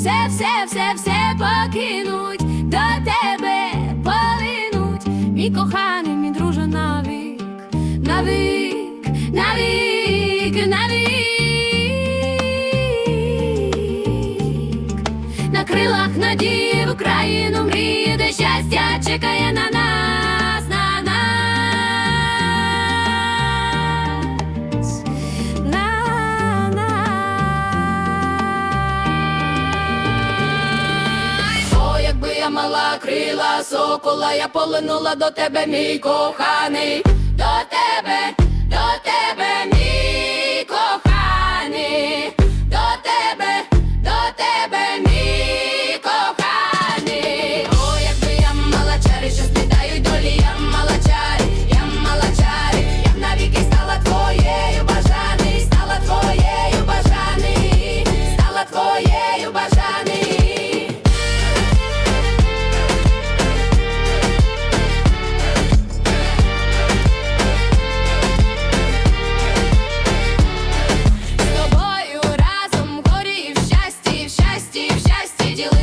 все, все, все, все покинуть, до тебе полинуть, мій коханий, мій друже навік, навік, навік, навік. На крилах надії в Україну мріє, де щастя чекає на нас, мала крила сокола, я полинула до тебе, мій коханий, до тебе, до тебе,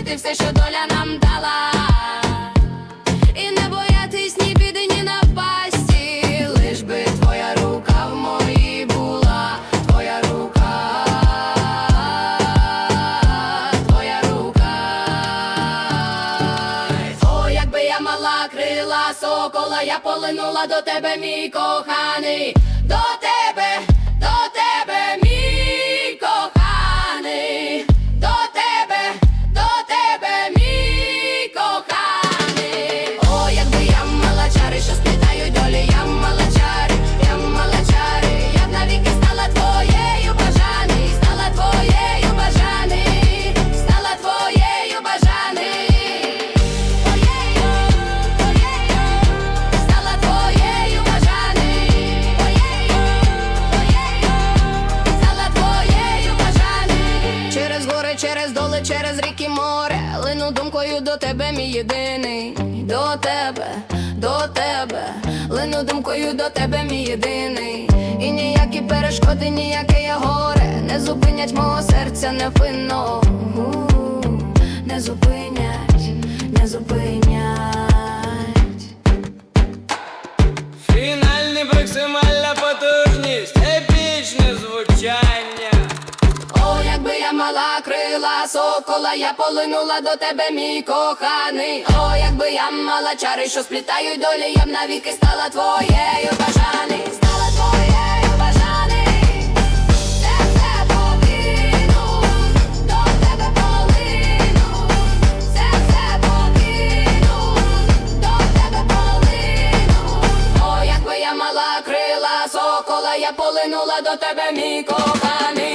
ділити все, що доля нам дала. І не боятись ні біди, ні напасті. Лиш би твоя рука в моїй була, твоя рука, твоя рука. О, якби я мала крила сокола, я полинула до тебе, мій коханий, до Через гори, через доли, через ріки море, лину думкою до тебе, мій єдиний, до тебе, до тебе, лину думкою до тебе, мій єдиний. І ніякі перешкоди, ніяке я горе, не зупинять мого серця невинного. У, Не зупинять, не зупинять. Фінальний потужність, мала крила сокола, я полинула до тебе, мій коханий. О, якби я мала чари, що сплітають долі, я б навіки стала твоєю бажаний, стала твоєю бажаний. Все, все покину, до тебе полину. Все, все покину, до тебе полину. О, якби я мала крила сокола, я полинула до тебе, мій коханий.